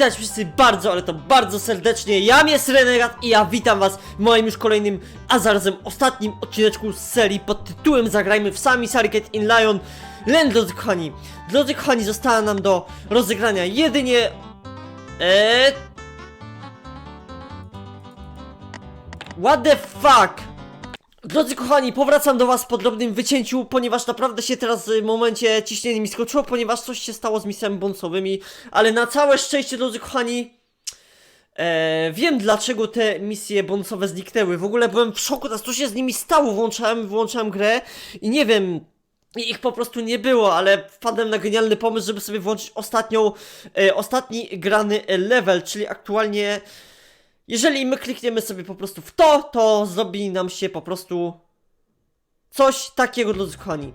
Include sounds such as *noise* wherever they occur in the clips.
Witajcie wszyscy bardzo, ale to bardzo serdecznie. Ja jest Renegat i ja witam was w moim już kolejnym, a zarazem ostatnim odcineczku z serii pod tytułem Zagrajmy w sami Sarget in Lion Land, drodzy kochani. Drodzy kochani, została nam do rozegrania jedynie... Eee... What the fuck? Drodzy kochani, powracam do was po drobnym wycięciu, ponieważ naprawdę się teraz w momencie ciśnienie mi skoczyło, ponieważ coś się stało z misjami bonsowymi, ale na całe szczęście, drodzy kochani, e, wiem dlaczego te misje bonsowe zniknęły. W ogóle byłem w szoku, teraz co się z nimi stało, włączałem, włączałem grę i nie wiem, i ich po prostu nie było, ale wpadłem na genialny pomysł, żeby sobie włączyć ostatnią, e, ostatni grany level, czyli aktualnie jeżeli my klikniemy sobie po prostu w to, to zrobi nam się po prostu coś takiego, drodzy kochani.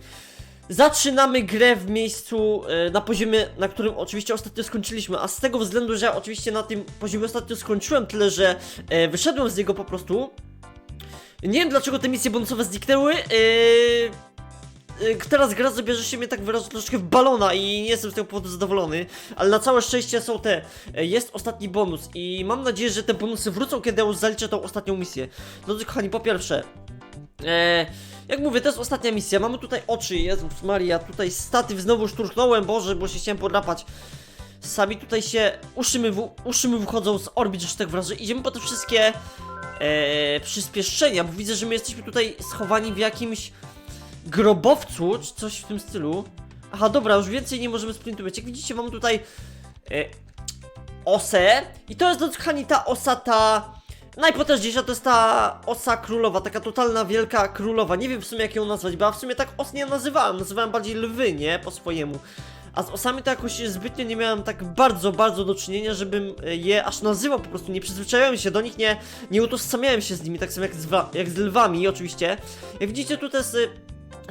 Zaczynamy grę w miejscu, e, na poziomie, na którym oczywiście ostatnio skończyliśmy, a z tego względu, że ja oczywiście na tym poziomie ostatnio skończyłem, tyle że e, wyszedłem z niego po prostu. Nie wiem dlaczego te misje bonusowe zniknęły, e, teraz gra zabierze się mnie tak wyrażę troszkę w balona i nie jestem z tego powodu zadowolony, ale na całe szczęście są te, e, jest ostatni bonus i mam nadzieję, że te bonusy wrócą, kiedy ja już zaliczę tą ostatnią misję. Drodzy kochani, po pierwsze, e, jak mówię, to jest ostatnia misja, mamy tutaj oczy, Jezus Maria, tutaj statyw znowu szturchnąłem, Boże, bo się chciałem podrapać. Sami tutaj się, uszy mi, w, uszy mi wychodzą z orbit, że tak wrażę. Idziemy po te wszystkie e, przyspieszenia, bo widzę, że my jesteśmy tutaj schowani w jakimś grobowcu, czy coś w tym stylu. Aha, dobra, już więcej nie możemy sprintować. Jak widzicie, mam tutaj e, osę i to jest, drodzy kochani, ta osa, ta najpotężniejsza, to jest ta osa królowa, taka totalna wielka królowa. Nie wiem w sumie jak ją nazwać, bo ja w sumie tak os nie nazywałem, nazywałem bardziej lwy, nie? Po swojemu. A z osami to jakoś zbytnio nie miałem tak bardzo, bardzo do czynienia, żebym e, je aż nazywał po prostu, nie przyzwyczaiłem się do nich, nie, nie utożsamiałem się z nimi, tak samo jak z, jak z lwami oczywiście. Jak widzicie, tutaj jest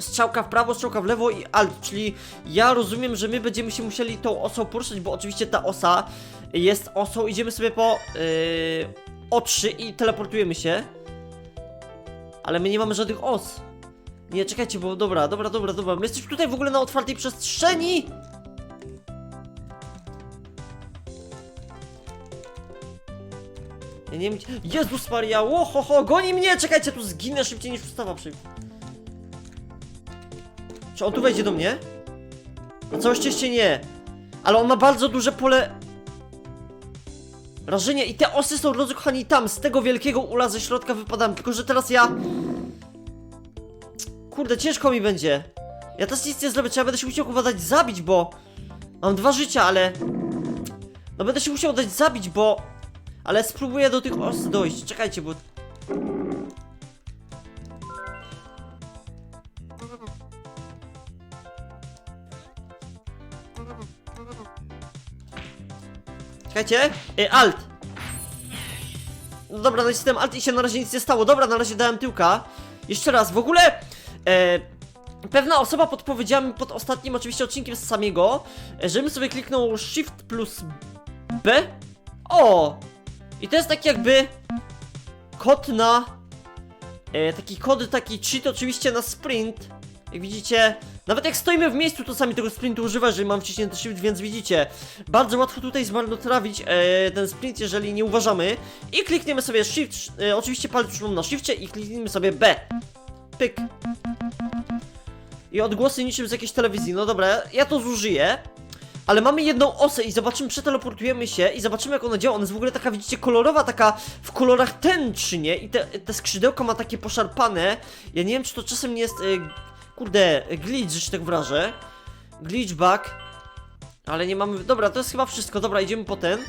strzałka w prawo, strzałka w lewo i alt, czyli ja rozumiem, że my będziemy się musieli tą osą poruszać, bo oczywiście ta osa jest osą, idziemy sobie po yy, O3 i teleportujemy się. Ale my nie mamy żadnych os. Nie, czekajcie, bo dobra, dobra, dobra, dobra. My jesteśmy tutaj w ogóle na otwartej przestrzeni! Ja nie wiem, Jezus Maria, ho, ho, goni mnie! Czekajcie, tu zginę szybciej niż ustawa przy... Czy on tu wejdzie do mnie? Na całe szczęście nie. Ale on ma bardzo duże pole... Wrażenie i te osy są, drodzy kochani, tam, z tego wielkiego ula ze środka wypadam, tylko że teraz ja... Kurde, ciężko mi będzie. Ja teraz nic nie zrobię, ja będę się musiał chyba dać zabić, bo... Mam dwa życia, ale... No będę się musiał dać zabić, bo... Ale spróbuję do tych os dojść, czekajcie, bo... Czekajcie, y, alt. No dobra, nacisnąłem alt i się na razie nic nie stało. Dobra, na razie dałem tyłka. Jeszcze raz, w ogóle e, Pewna osoba podpowiedziała mi pod ostatnim oczywiście odcinkiem z samego e, Żebym sobie kliknął Shift plus B. O! I to jest tak jakby Kod na e, Taki kod, taki cheat oczywiście na sprint. Jak widzicie nawet jak stoimy w miejscu, to sami tego sprintu używa, jeżeli mam wciśnięty shift, więc widzicie, bardzo łatwo tutaj zmarnotrawić e, ten sprint, jeżeli nie uważamy. I klikniemy sobie shift, e, oczywiście palec na shifcie i klikniemy sobie B. Pyk. I odgłosy niczym z jakiejś telewizji, no dobra, ja to zużyję. Ale mamy jedną osę i zobaczymy, przeteleportujemy się i zobaczymy jak ona działa. Ona jest w ogóle taka, widzicie, kolorowa, taka w kolorach tęczy, nie? I te, te skrzydełka ma takie poszarpane. Ja nie wiem, czy to czasem nie jest... E, Kurde, glitch, że się tak wrażę. Glitch bug. Ale nie mamy. Dobra, to jest chyba wszystko. Dobra, idziemy po ten.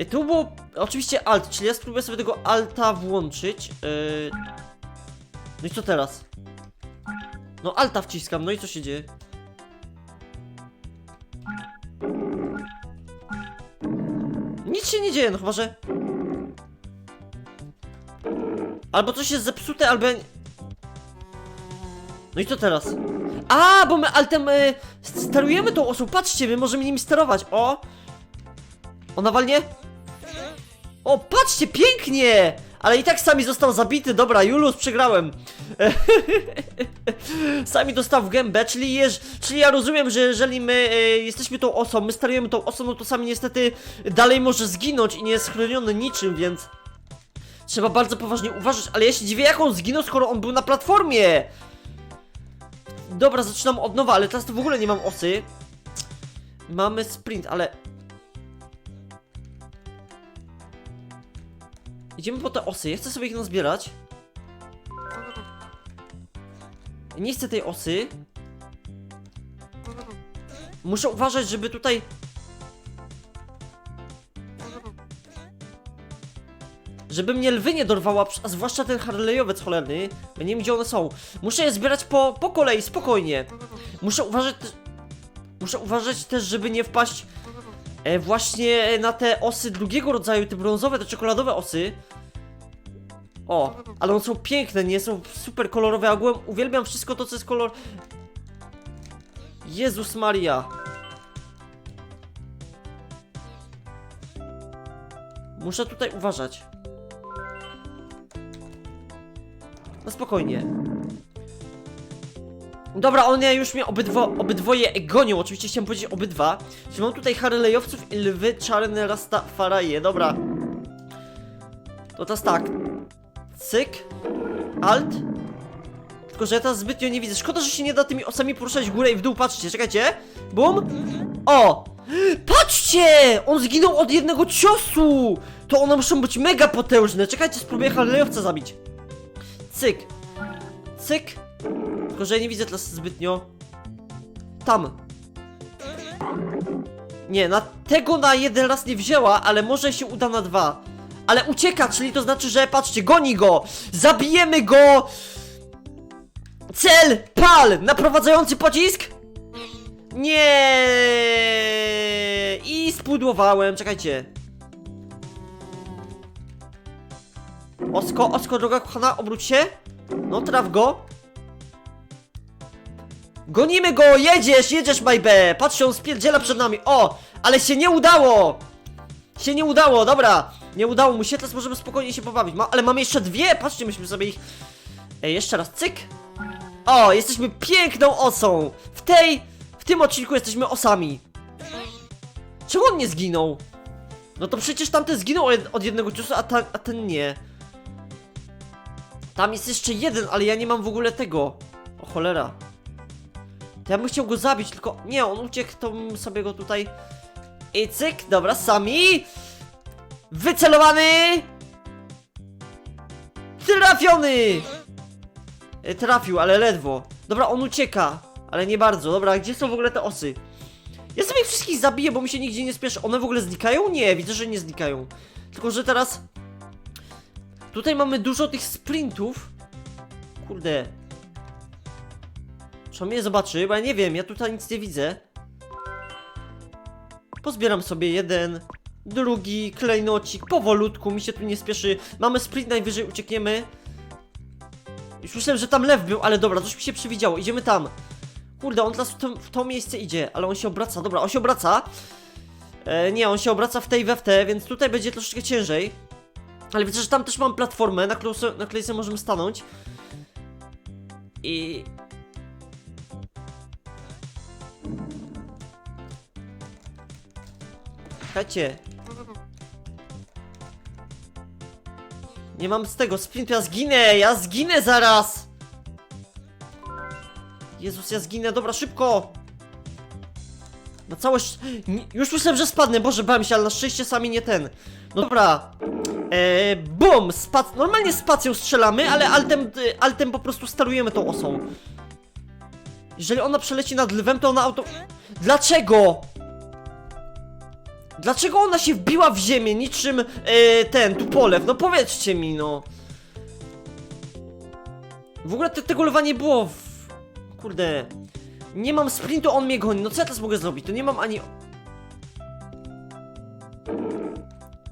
Y, Tu było oczywiście alt, czyli ja spróbuję sobie tego alta włączyć. Yy... No i co teraz? No alta wciskam, no i co się dzieje? Nic się nie dzieje, no chyba że. Albo coś jest zepsute, albo ja... no i co teraz? A, bo my altem y, sterujemy tą osobą, patrzcie, my możemy nimi sterować, o! Ona walnie? O, patrzcie, pięknie! Ale i tak Sami został zabity, dobra, Julus, przegrałem. *laughs* Sami dostał w gębę, czyli, jeż, czyli ja rozumiem, że jeżeli my e, jesteśmy tą osobą, my starujemy tą osobą, no to Sami niestety dalej może zginąć i nie jest chroniony niczym, więc... Trzeba bardzo poważnie uważać, ale ja się dziwię jak on zginął, skoro on był na platformie! Dobra, zaczynam od nowa, ale teraz to w ogóle nie mam osy. Mamy sprint, ale... Idziemy po te osy, ja chcę sobie ich nazbierać. Nie chcę tej osy. Muszę uważać, żeby tutaj... Żeby mnie lwy nie dorwała, a zwłaszcza ten Harleyowiec cholerny. Ja nie wiem gdzie one są. Muszę je zbierać po, po kolei, spokojnie. Muszę uważać. Muszę uważać też, żeby nie wpaść e, właśnie na te osy drugiego rodzaju, te brązowe, te czekoladowe osy. O, ale one są piękne, nie są super kolorowe, a ogółem uwielbiam wszystko to, co jest kolor... Jezus Maria. Muszę tutaj uważać. No spokojnie. Dobra, one już mnie obydwo, obydwoje gonią, oczywiście chciałem powiedzieć obydwa. Czyli mam tutaj Harley'owców i lwy czarne Rastafaraje, dobra. To teraz tak. Cyk. Alt. Tylko, że ja teraz zbytnio nie widzę. Szkoda, że się nie da tymi osami poruszać w górę i w dół. Patrzcie, czekajcie. Bum. O! Patrzcie! On zginął od jednego ciosu! To one muszą być mega potężne. Czekajcie, spróbuję Harley'owca zabić. Cyk. Cyk. Tylko, że ja nie widzę teraz zbytnio. Tam. Nie, na tego na jeden raz nie wzięła, ale może się uda na dwa. Ale ucieka, czyli to znaczy, że patrzcie, goni go! Zabijemy go! Cel! Pal! Naprowadzający pocisk? Nie! I spudłowałem, czekajcie. Osko, Osko, droga kochana, obróć się. No, traf go. Gonimy go! Jedziesz, jedziesz, Majbe! Patrzcie, on spierdziela przed nami. O! Ale się nie udało! Się nie udało, dobra. Nie udało mu się, teraz możemy spokojnie się pobawić. Ma, ale mamy jeszcze dwie, patrzcie, myśmy sobie ich... Ej, jeszcze raz, cyk. O, jesteśmy piękną osą. W tej, w tym odcinku jesteśmy osami. Czemu on nie zginął? No to przecież tamten zginął od jednego ciosu, a, ta, a ten nie. Tam jest jeszcze jeden, ale ja nie mam w ogóle tego. O cholera. To ja bym chciał go zabić, tylko nie, on uciekł, to bym sobie go tutaj... I cyk, dobra, sami! Wycelowany! Trafiony! E, Trafił, ale ledwo. Dobra, on ucieka, ale nie bardzo. Dobra, gdzie są w ogóle te osy? Ja sobie ich wszystkich zabiję, bo mi się nigdzie nie spieszy. One w ogóle znikają? Nie, widzę, że nie znikają. Tylko, że teraz... Tutaj mamy dużo tych sprintów. Kurde. Czy on mnie zobaczy? Bo ja nie wiem, ja tutaj nic nie widzę. Pozbieram sobie jeden, drugi, klejnocik, powolutku, mi się tu nie spieszy. Mamy sprint, najwyżej uciekniemy. Już myślałem, że tam lew był, ale dobra, coś mi się przewidziało, idziemy tam. Kurde, on teraz w to, w to miejsce idzie, ale on się obraca, dobra, on się obraca. E, nie, on się obraca w tej we w te, więc tutaj będzie troszeczkę ciężej. Ale widzę, że tam też mam platformę, na którą se- na której sobie możemy stanąć. I... Czekajcie. Nie mam z tego sprintu, ja zginę, ja zginę zaraz! Jezus, ja zginę, dobra, szybko! Na nie- Już myślałem, że spadnę, boże, bałem się, ale na szczęście sami nie ten. No dobra. Eee, bum! Spac... Normalnie spacją strzelamy, ale altem, y, altem po prostu sterujemy tą osą. Jeżeli ona przeleci nad lwem, to ona auto... Dlaczego? Dlaczego ona się wbiła w ziemię niczym e, ten, tupolew? No powiedzcie mi, no. W ogóle te, tego lwa nie było w... Kurde. Nie mam sprintu, on mnie goni. No co ja teraz mogę zrobić? To nie mam ani...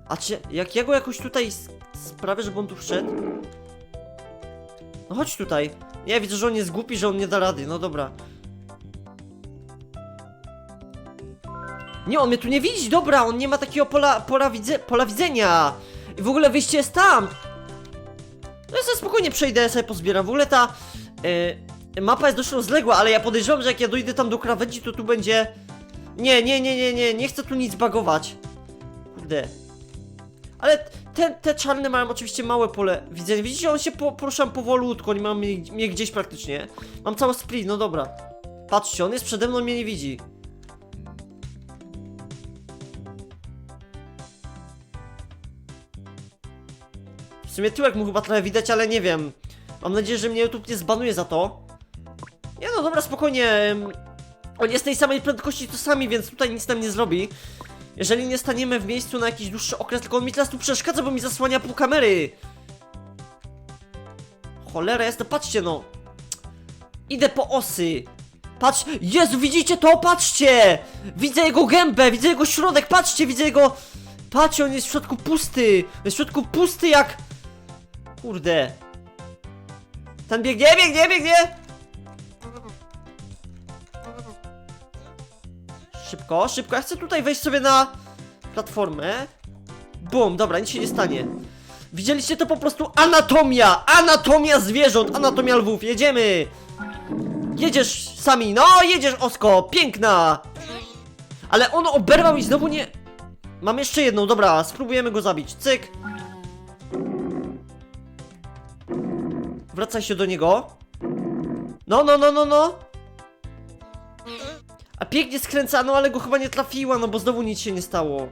A czy jak ja go jakoś tutaj sprawię, żeby on tu wszedł? No chodź tutaj. Ja widzę, że on jest głupi, że on nie da rady. No dobra. Nie, on mnie tu nie widzi, dobra, on nie ma takiego pola, pola, widze, pola widzenia. I w ogóle wyjście jest tam. No ja sobie spokojnie przejdę, sobie pozbieram. W ogóle ta e, mapa jest dość rozległa, ale ja podejrzewam, że jak ja dojdę tam do krawędzi, to tu będzie... Nie, nie, nie, nie, nie, nie chcę tu nic bagować. Kurde. Ale te, te czarne mają oczywiście małe pole widzenia. Widzicie, on się po, poruszam powolutku, oni mają mnie, mnie gdzieś praktycznie. Mam cały split, no dobra. Patrzcie, on jest przede mną, mnie nie widzi. W sumie tyłek mu chyba trochę widać, ale nie wiem. Mam nadzieję, że mnie YouTube nie zbanuje za to. Nie no, dobra, spokojnie. On jest tej samej prędkości co sami, więc tutaj nic nam nie zrobi. Jeżeli nie staniemy w miejscu na jakiś dłuższy okres, tylko on mi teraz tu przeszkadza, bo mi zasłania pół kamery. Cholera jest, to patrzcie no. Idę po osy. Patrz, Jezu, widzicie to? Patrzcie! Widzę jego gębę, widzę jego środek, patrzcie, widzę jego... Patrzcie, on jest w środku pusty. Jest w środku pusty jak... Kurde. Ten biegnie, biegnie, biegnie! Szybko, szybko, ja chcę tutaj wejść sobie na platformę. Bum, dobra, nic się nie stanie. Widzieliście to po prostu anatomia! Anatomia zwierząt, anatomia lwów, jedziemy! Jedziesz sami, no jedziesz Osko, piękna! Ale on oberwał i znowu nie... Mam jeszcze jedną, dobra, spróbujemy go zabić, cyk. Wracaj się do niego. No, no, no, no, no. A pięknie skręcano, ale go chyba nie trafiła, no bo znowu nic się nie stało.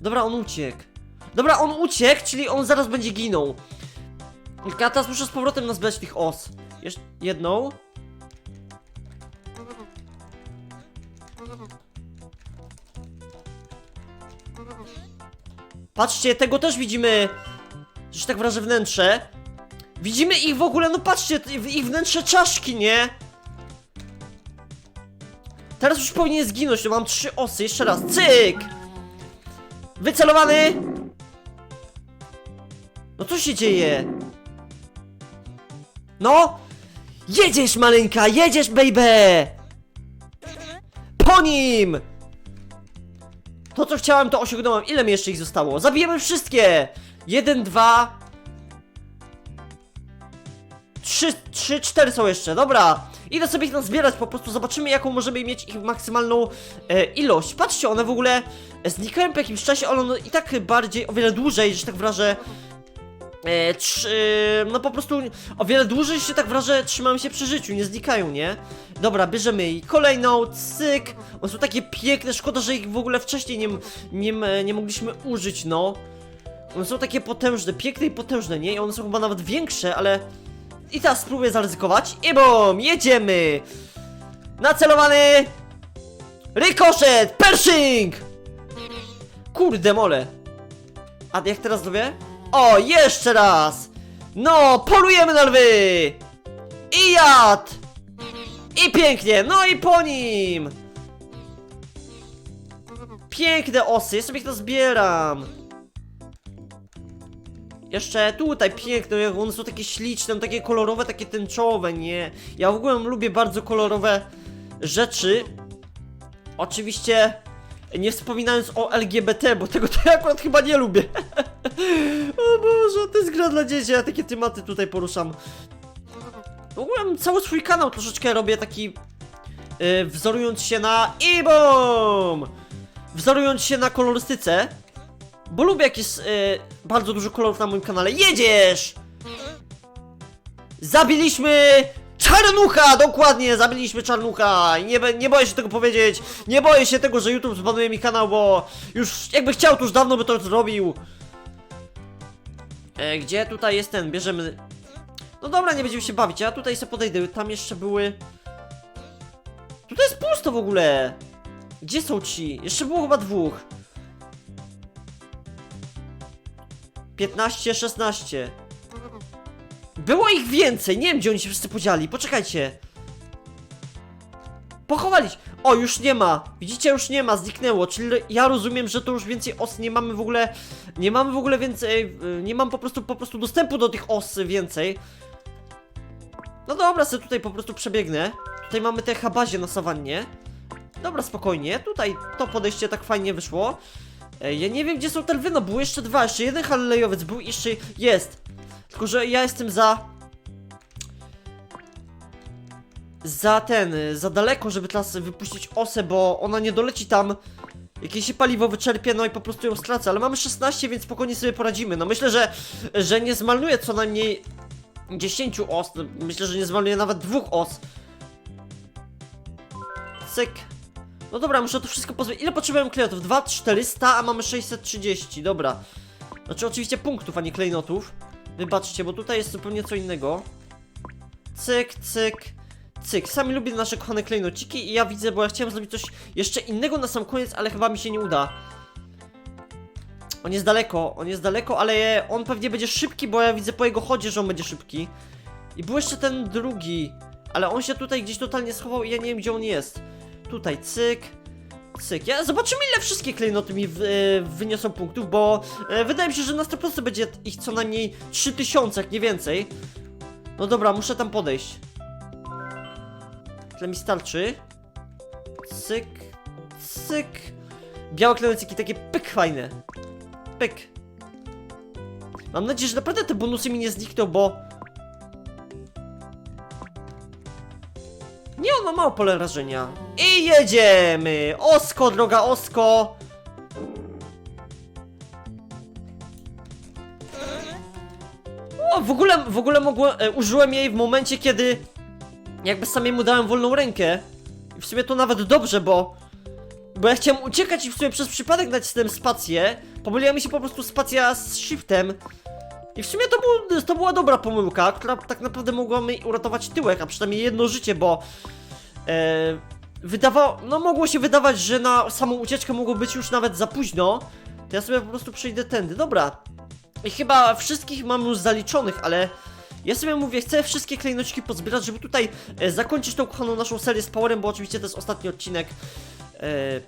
Dobra, on uciekł. Dobra, on uciekł, czyli on zaraz będzie ginął. Tylko ja teraz muszę z powrotem nazbierać tych os. Jeszcze jedną. Patrzcie, tego też widzimy. Że tak wrażę wnętrze. Widzimy ich w ogóle, no patrzcie, ich wnętrze czaszki, nie? Teraz już powinien zginąć, no mam trzy osy, jeszcze raz, cyk! Wycelowany! No co się dzieje? No! Jedziesz, maleńka, jedziesz, baby! Po nim! To, co chciałem, to osiągnąłem. Ile mi jeszcze ich zostało? Zabijemy wszystkie! Jeden, dwa... Trzy, trzy, cztery są jeszcze, dobra. Idę sobie ich nazbierać, po prostu zobaczymy jaką możemy mieć ich maksymalną e, ilość. Patrzcie, one w ogóle e, znikają po jakimś czasie, ale one i tak bardziej, o wiele dłużej, że tak wrażę... E, trzy, no po prostu o wiele dłużej się tak wrażę, trzymają się przy życiu, nie znikają, nie? Dobra, bierzemy i kolejną, cyk. One są takie piękne, szkoda, że ich w ogóle wcześniej nie, nie, nie mogliśmy użyć, no. One są takie potężne, piękne i potężne, nie? I one są chyba nawet większe, ale... I teraz spróbuję zaryzykować. I bum! Jedziemy! Nacelowany! Rykoszet! Pershing! Kurde mole! A jak teraz zrobię? O, jeszcze raz! No, polujemy na lwy! I jad! I pięknie, no i po nim! Piękne osy, sobie ich to zbieram. Jeszcze tutaj piękne, one są takie śliczne, takie kolorowe, takie tęczowe, nie? Ja w ogóle lubię bardzo kolorowe rzeczy. Oczywiście nie wspominając o LGBT, bo tego to ja akurat chyba nie lubię. *laughs* o Boże, to jest gra dla dzieci, ja takie tematy tutaj poruszam. W ogóle cały swój kanał troszeczkę robię taki yy, wzorując się na i bum! Wzorując się na kolorystyce. Bo lubię jak jest bardzo dużo kolorów na moim kanale. Jedziesz! Zabiliśmy Czarnucha! Dokładnie, zabiliśmy Czarnucha! Nie, nie boję się tego powiedzieć. Nie boję się tego, że YouTube zbanuje mi kanał, bo już jakby chciał, to już dawno by to zrobił. E, gdzie tutaj jest ten? Bierzemy... No dobra, nie będziemy się bawić, ja tutaj sobie podejdę. Tam jeszcze były... Tutaj jest pusto w ogóle! Gdzie są ci? Jeszcze było chyba dwóch. 15, 16. Było ich więcej, nie wiem gdzie oni się wszyscy podzieli, poczekajcie. Pochowalić. O, już nie ma. Widzicie, już nie ma, zniknęło. Czyli ja rozumiem, że to już więcej os nie mamy w ogóle. Nie mamy w ogóle więcej. y, Nie mam po prostu po prostu dostępu do tych os więcej. No dobra, sobie tutaj po prostu przebiegnę. Tutaj mamy te habazie na sawannie. Dobra, spokojnie. Tutaj to podejście tak fajnie wyszło. Ej, ja nie wiem gdzie są te lwy, no było jeszcze dwa, jeszcze jeden halejowiec był, jeszcze jest. Tylko, że ja jestem za... Za ten, za daleko, żeby teraz wypuścić osę, bo ona nie doleci tam. Jakieś się paliwo wyczerpie, no i po prostu ją stracę, ale mamy 16, więc spokojnie sobie poradzimy. No myślę, że, że nie zmarnuję co najmniej 10 os. Myślę, że nie zmarnuję nawet dwóch os. Cyk. No dobra, muszę to wszystko pozbyć. Ile potrzebujemy klejnotów? 2, 400, a mamy 630, dobra. Znaczy oczywiście punktów, a nie klejnotów. Wybaczcie, bo tutaj jest zupełnie co innego. Cyk, cyk, cyk. Sami lubię nasze kochane klejnociki i ja widzę, bo ja chciałem zrobić coś jeszcze innego na sam koniec, ale chyba mi się nie uda. On jest daleko, on jest daleko, ale on pewnie będzie szybki, bo ja widzę po jego chodzie, że on będzie szybki. I był jeszcze ten drugi, ale on się tutaj gdzieś totalnie schował i ja nie wiem, gdzie on jest. Tutaj, cyk, cyk. Ja, zobaczymy, ile wszystkie klejnoty mi w, e, wyniosą punktów, bo e, wydaje mi się, że na 100% będzie ich co najmniej 3000, jak nie więcej. No dobra, muszę tam podejść. Tyle mi starczy. Cyk, cyk. Białe klejnociki, takie pyk fajne. Pyk. Mam nadzieję, że naprawdę te bonusy mi nie znikną, bo... Nie, on ma mało pole rażenia. I jedziemy! Osko, droga Osko! O, w ogóle, w ogóle mogłem, e, użyłem jej w momencie, kiedy jakby samemu dałem wolną rękę. I w sumie to nawet dobrze, bo bo ja chciałem uciekać i w sumie przez przypadek nacisnąłem spację. Pomyliła mi się po prostu spacja z shiftem. I w sumie to, był, to była dobra pomyłka, która tak naprawdę mogła mi uratować tyłek, a przynajmniej jedno życie, bo e, wydawało, no mogło się wydawać, że na samą ucieczkę mogło być już nawet za późno. To ja sobie po prostu przejdę tędy. Dobra. I chyba wszystkich mam już zaliczonych, ale ja sobie mówię, chcę wszystkie klejnoczki pozbierać, żeby tutaj e, zakończyć tą kochaną naszą serię z Powerem, bo oczywiście to jest ostatni odcinek. E,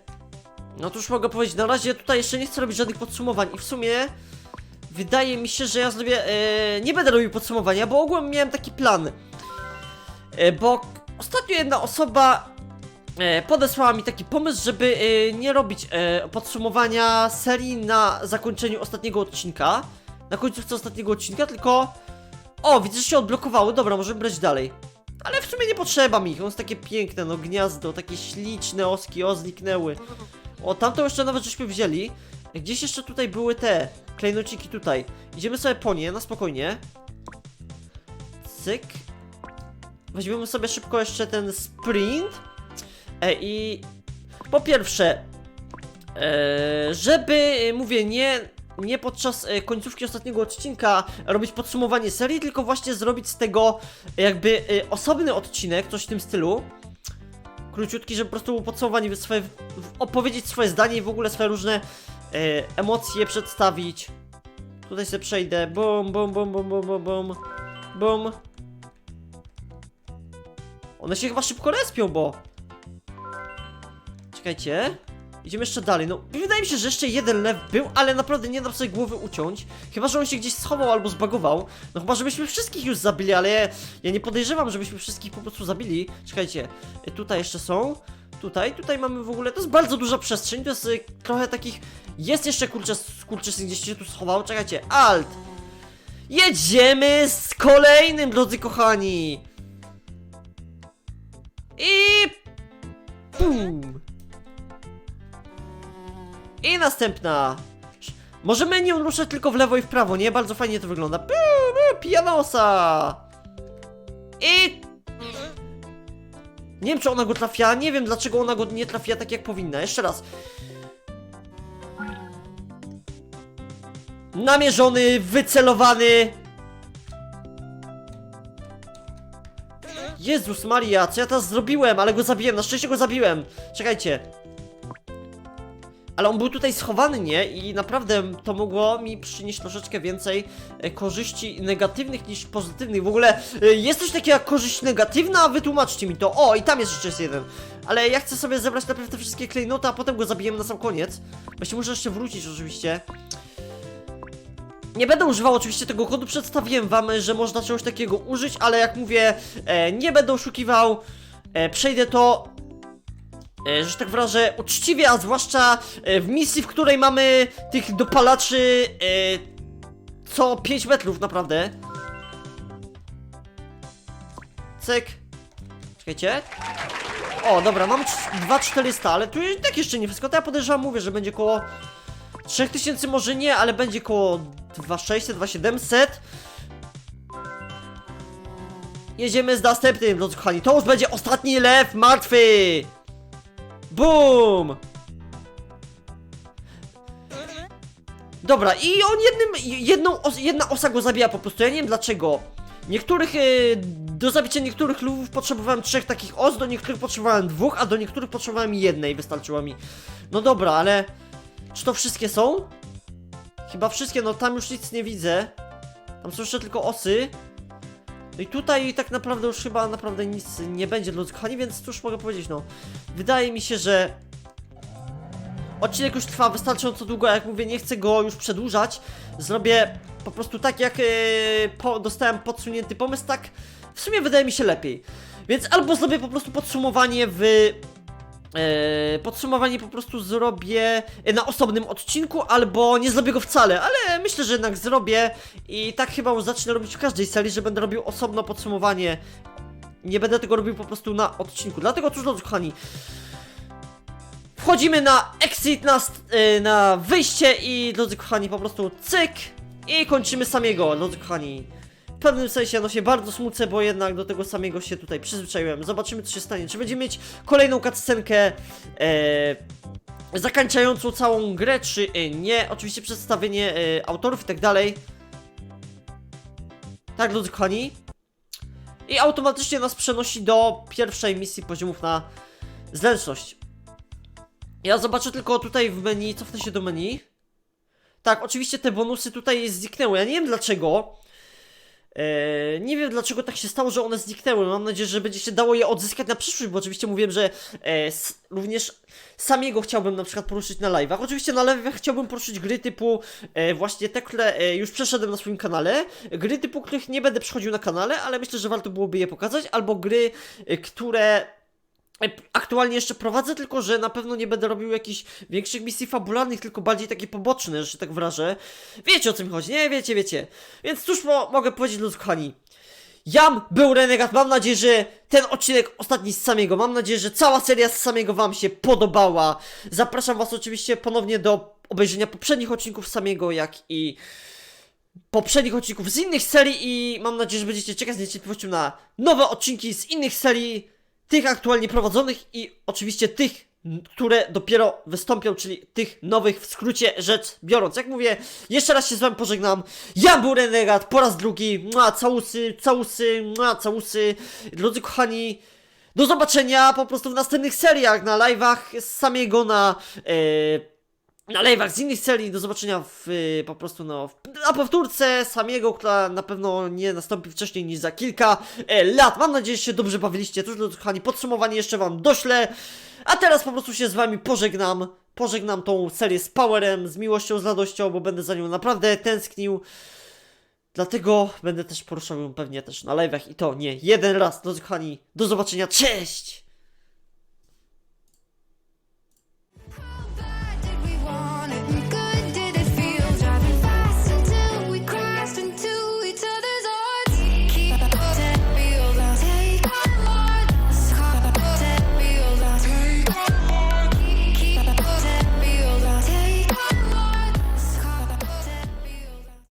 no już mogę powiedzieć, na razie tutaj jeszcze nie chcę robić żadnych podsumowań i w sumie wydaje mi się, że ja zrobię, e, nie będę robił podsumowania, bo ogólnie miałem taki plan. E, bo ostatnio jedna osoba podesłała mi taki pomysł, żeby e, nie robić e, podsumowania serii na zakończeniu ostatniego odcinka, na końcówce ostatniego odcinka, tylko o, widzę, że się odblokowały, dobra, możemy brać dalej. Ale w sumie nie potrzeba mi ich, on jest takie piękne, no gniazdo, takie śliczne oski, o zniknęły. O, tamto jeszcze nawet żeśmy wzięli. Gdzieś jeszcze tutaj były te klejnociki tutaj. Idziemy sobie po nie, na spokojnie. Cyk. Weźmiemy sobie szybko jeszcze ten sprint. E, I po pierwsze, e, żeby, e, mówię, nie, nie podczas końcówki ostatniego odcinka robić podsumowanie serii, tylko właśnie zrobić z tego jakby osobny odcinek, coś w tym stylu. Króciutki, żeby po prostu podsumowanie swoje, opowiedzieć swoje zdanie i w ogóle swoje różne emocje przedstawić. Tutaj sobie przejdę. Bum, bum, bum, bum, bum, bum, bum. Bum. One się chyba szybko respią, bo... Czekajcie. Idziemy jeszcze dalej. No, wydaje mi się, że jeszcze jeden lew był, ale naprawdę nie dam sobie głowy uciąć. Chyba, że on się gdzieś schował albo zbagował. No chyba, żebyśmy wszystkich już zabili, ale ja, ja nie podejrzewam, żebyśmy wszystkich po prostu zabili. Czekajcie. y, Tutaj jeszcze są. Tutaj, tutaj mamy w ogóle, to jest bardzo duża przestrzeń, to jest y, trochę takich, jest jeszcze kurczę, kurczę gdzieś się tu schował, czekajcie, alt! Jedziemy z kolejnym, drodzy kochani! I... Pum! I następna! Możemy nią ruszać tylko w lewo i w prawo, nie? Bardzo fajnie to wygląda. Puu, Pijanosa! I nie wiem, czy ona go trafia, nie wiem dlaczego ona go nie trafia tak jak powinna. Jeszcze raz. Namierzony, wycelowany. Jezus Maria, co ja teraz zrobiłem? Ale go zabiłem, na szczęście go zabiłem. Czekajcie. Ale on był tutaj schowany, nie? I naprawdę to mogło mi przynieść troszeczkę więcej e, korzyści negatywnych niż pozytywnych. W ogóle e, jest coś takiego jak korzyść negatywna, wytłumaczcie mi to. O, i tam jeszcze jest jeden. Ale ja chcę sobie zebrać najpierw te wszystkie klejnoty, a potem go zabijemy na sam koniec. Właśnie muszę jeszcze wrócić oczywiście. Nie będę używał oczywiście tego kodu, przedstawiłem wam, że można czegoś takiego użyć, ale jak mówię, e, nie będę oszukiwał. Przejdę to że tak wyrażę, uczciwie, a zwłaszcza e, w misji, w której mamy tych dopalaczy e, co 5 metrów, naprawdę. cyk. Czekajcie. O, dobra, mam cz- 2400, ale tu tak jeszcze nie wszystko. To ja podejrzewam, mówię, że będzie koło 3000, może nie, ale będzie koło 2600, 2700. Jedziemy z następnym, drodzy kochani. To już będzie ostatni lew martwy. Boom! Dobra, i on jednym, jedną, jedna osa go zabija po prostu, ja nie wiem dlaczego. Niektórych, e, do zabicia niektórych lwów potrzebowałem trzech takich os, do niektórych potrzebowałem dwóch, a do niektórych potrzebowałem jednej, wystarczyło mi. No dobra, ale czy to wszystkie są? Chyba wszystkie, no tam już nic nie widzę. Tam są jeszcze tylko osy. No i tutaj tak naprawdę już chyba naprawdę nic nie będzie, drodzy kochani, więc cóż mogę powiedzieć, no. Wydaje mi się, że Odcinek już trwa wystarczająco długo, jak mówię, nie chcę go już przedłużać. Zrobię po prostu tak, jak e, po, dostałem podsunięty pomysł, tak w sumie wydaje mi się lepiej. Więc albo zrobię po prostu podsumowanie w... E, podsumowanie po prostu zrobię e, na osobnym odcinku, albo nie zrobię go wcale, ale myślę, że jednak zrobię i tak chyba zacznę robić w każdej serii, że będę robił osobno podsumowanie. Nie będę tego robił po prostu na odcinku. Dlatego cóż, drodzy kochani, Wchodzimy na exit, na, y, na wyjście i drodzy kochani, po prostu cyk i kończymy samego, drodzy kochani. Pewnym sensie no się bardzo smucę, bo jednak do tego samego się tutaj przyzwyczaiłem. Zobaczymy co się stanie. Czy będziemy mieć kolejną cutscenkę e, zakończającą całą grę, czy e, nie. Oczywiście przedstawienie e, autorów i tak dalej. Tak, drodzy kochani. I automatycznie nas przenosi do pierwszej misji poziomów na zręczność. Ja zobaczę tylko tutaj w menu, cofnę się do menu. Tak, oczywiście te bonusy tutaj zniknęły. Ja nie wiem dlaczego. Eee, nie wiem dlaczego tak się stało, że one zniknęły. Mam nadzieję, że będzie się dało je odzyskać na przyszłość, bo oczywiście mówiłem, że e, również samiego chciałbym na przykład poruszyć na live'ach. Oczywiście na live'ach chciałbym poruszyć gry typu e, właśnie te, które e, już przeszedłem na swoim kanale. Gry typu, których nie będę przechodził na kanale, ale myślę, że warto byłoby je pokazać. Albo gry, e, które E, Aktualnie jeszcze prowadzę, tylko że na pewno nie będę robił jakichś większych misji fabularnych, tylko bardziej takie poboczne, że się tak wyrażę. Wiecie o mi chodzi, nie? Wiecie, wiecie. Więc cóż mo mogę powiedzieć, drodzy kochani. Jam był Renegat, mam nadzieję, że ten odcinek ostatni z samego, mam nadzieję, że cała seria z samego wam się podobała. Zapraszam was oczywiście ponownie do obejrzenia poprzednich odcinków samego, jak i poprzednich odcinków z innych serii i mam nadzieję, że będziecie czekać z niecierpliwością na nowe odcinki z innych serii, tych aktualnie prowadzonych i oczywiście tych, które dopiero wystąpią, czyli tych nowych w skrócie rzecz biorąc. Jak mówię, jeszcze raz się z wami pożegnam. Ja był Renegat po raz drugi. Mua, całusy, całusy, mua, całusy. Drodzy kochani, do zobaczenia po prostu w następnych seriach, na live'ach z samego, na... E, na live'ach z innych serii, do zobaczenia w, y, po prostu no, na powtórce samego, która na pewno nie nastąpi wcześniej niż za kilka e, lat. Mam nadzieję, że się dobrze bawiliście. Drodzy kochani, podsumowanie jeszcze wam doślę. A teraz po prostu się z wami pożegnam. Pożegnam tą serię z powerem, z miłością, z radością, bo będę za nią naprawdę tęsknił. Dlatego będę też poruszał ją pewnie też na live'ach i to nie jeden raz. Drodzy kochani, do zobaczenia, cześć!